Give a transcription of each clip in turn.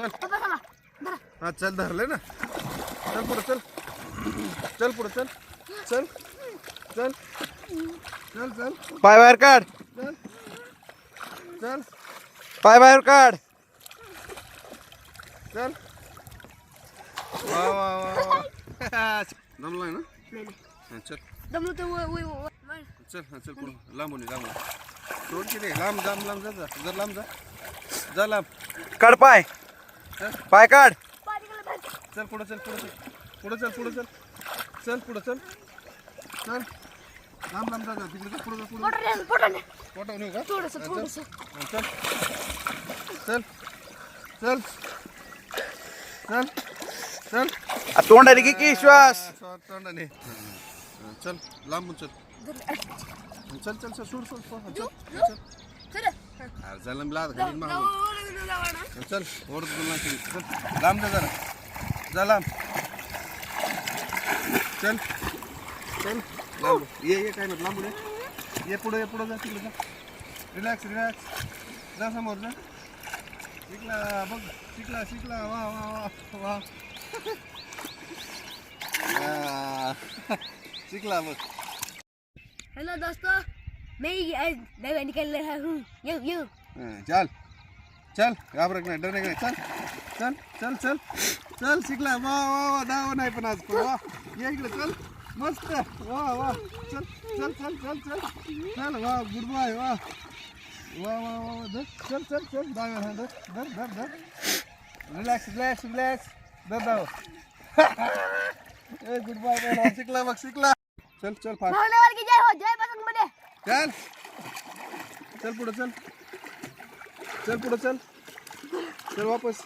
चल. हा चल धरले ना. चल पुढं चल. चल पुढं चल. चल. चल. चल चल. पाय बाहेर काढ. चल. चल. पाय बाहेर काढ. चल. वा वा वा वा. जमलाय ना? नाही, नाही. हा, चल. दमलो तर व- व- व- व- चल हा चल पुढं. लांबून ये, लांबून सोड की रे लांब लांब लांब जा जा. जर लांब जा. जा लांब. काढ पाय. पाय काढ. चल पुढं चल पुढं चल. पुढं चल पुढं चल. चल पुढं चल. चल. लांब लांब जा जा. तिकडे जा पुढं जा पुढं. पोटावर येऊ का? चल. चल. चल. चल. चल. चल. आ, तोंडाने घे की श्वास. तोंडाने. चल. लांबून चल. चल चल चल. सोड सोड सोड. चल. चल. चल लांब लाद घालीन मागून. चल ओढ तुला चल लांब जा जरा. जा लांब. चल. चल. लांब. ये ये काय नाही लांबून ये. ये पुढे ये पुढे जा तिकडे जा. रिलॅक्स रिलॅक्स जा समोर जा. शिकला बघ. शिकला शिकला. वा वा वा वा. आ, शिकला बघ. हेलो दोस्तों. मैं ये निकल रहा हूँ। यू यू। चल। चल घाबरत नाही डरणे नाही चल चल चल चल। चल शिकला वा वा वा दावा नाही पण आज वा ये इकडे चल। मस्त वा वा चल चल चल चल चल। चल वा गुड बाय वा वा वा वा वा धर चल चल चल डाव्या हात धर धर धर धर। Relax relax relax. धर दाव ए गुड बाय शिकला बघ शिकला चल चल फास्ट चल. चल पुढं चल. चल पुढं चल. चल वापस.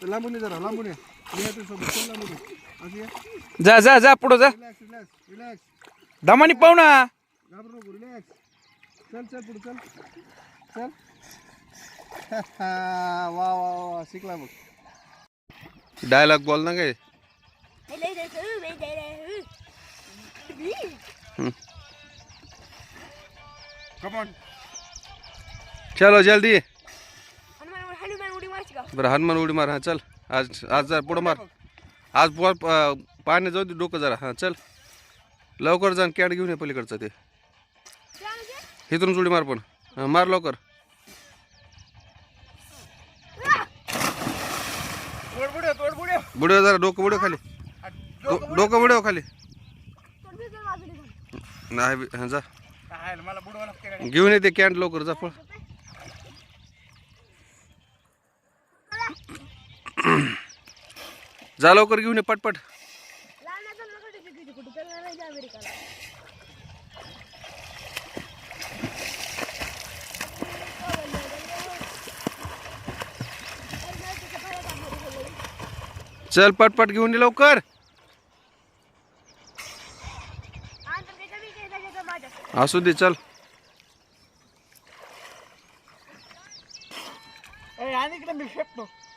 चल लांबून ये जरा लांबून ये. मी येतो सोबत. चल लांबून ये. असं ये. जा जा जा पुढं जा. रिलॅक्स रिलॅक्स रिलॅक्स दमानी पाहू ना. घाबरू नको रिलॅक्स चल चल पुढं चल. चल. वा वा वा शिकला मग डायलॉग बोल ना काय हेलो दोस्तों मैं जा रहा हूँ कमॉन चलो जल्दी. बरं हनुमान उडी मार हा चल. आज आज जरा पुढं मार. आज पोर पाणी जाऊ दे डोकं जरा. हां चल. लवकर जा कॅट घेऊन ये पलीकडचं ते. काय म्हणजे? इथून उडी मार पण. हां मार लवकर. बुडव जरा डोकं बुडव खाली. डो- डोकं बुडव खाली. पण मी काय वाजवली का? नाही घेऊन येते कॅन्ट लवकर जा पळ. जा लवकर घेऊन ये पटपट. चल पटपट घेऊन ये लवकर. काही त्याच्यात माझ्या. असू दे। चल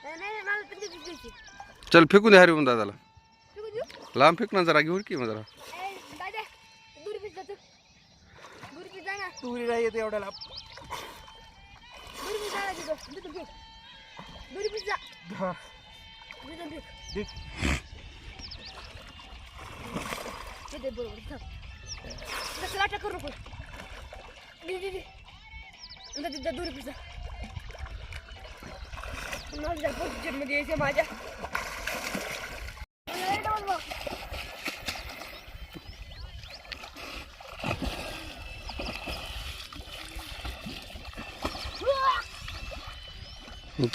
नाही, नाही, मला पण ticket घ्यायची. चल फेकून दे हरिओम दादाला तिकीट देऊ? लांब फेक ना जरा घेऊन की मग जरा? ए, दादा, दूर पिझ्झा तू. दूर पिझ्झा ना. तुरी नाही येते एवढ्याला दूर पिझ्झा ना तिथं. तिथं घे. दूर पिझ्झा. तिथं घे. तिथे बरोबर थांब. कसं लाटा करू नको. दूर पिझ्झा. माझ्या position मध्ये यायचं माझ्या.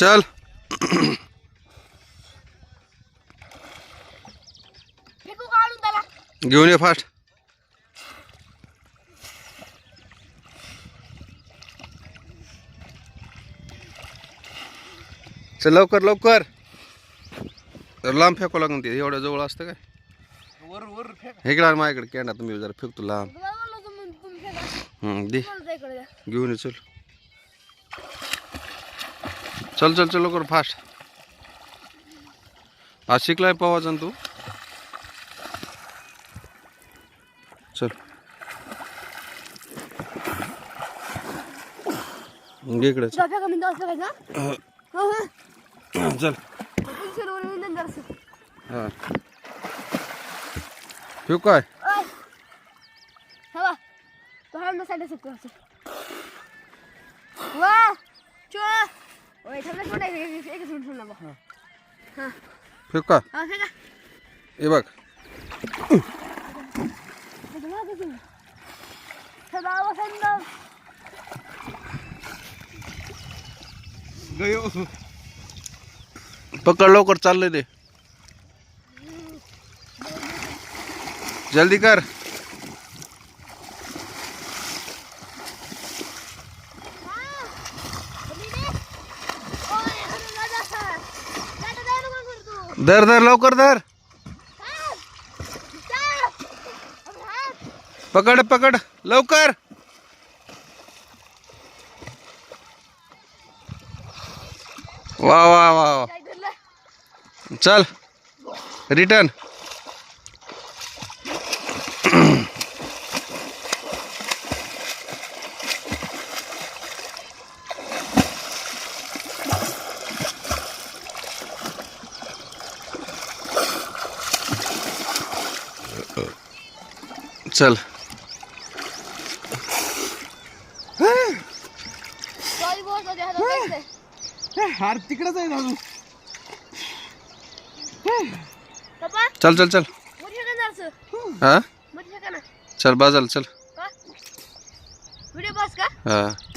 चल घेऊन ये फास्ट चल लवकर लवकर. तर लांब फेकावं लागून ते. एवढ्या जवळ असतं काय? वर वर इकडे माझ्याकडे कॅन्डात मी जरा फेकतो लांब. तुम्ही दे. घेऊन ये चल. चल चल चल लवकर फास्ट. आज शिकलाय पवाचा तू. चल. घे इकडे तुला फेका मी दस फेकायचा? हो, हो. चल जरासं. हा ठेवू काय ओय. हवा तो हाणला साडे सत्तर असं. वा चो ओय थांबा थोडा एक एक- एकच मिनिट बा. हा ठेवू का हा फेका हे बघ. सदा वसंत गयो पकड लवकर चाललंय ते. जल्दी कर. धर धर लवकर धर. पकड पकड लवकर. वा वा वा वा. चल. रिटर्न चल. हार तिकडेच आहे अजून. चल चल चल. हा? चल बाजाल चल. व्हिडिओ बस का? हा.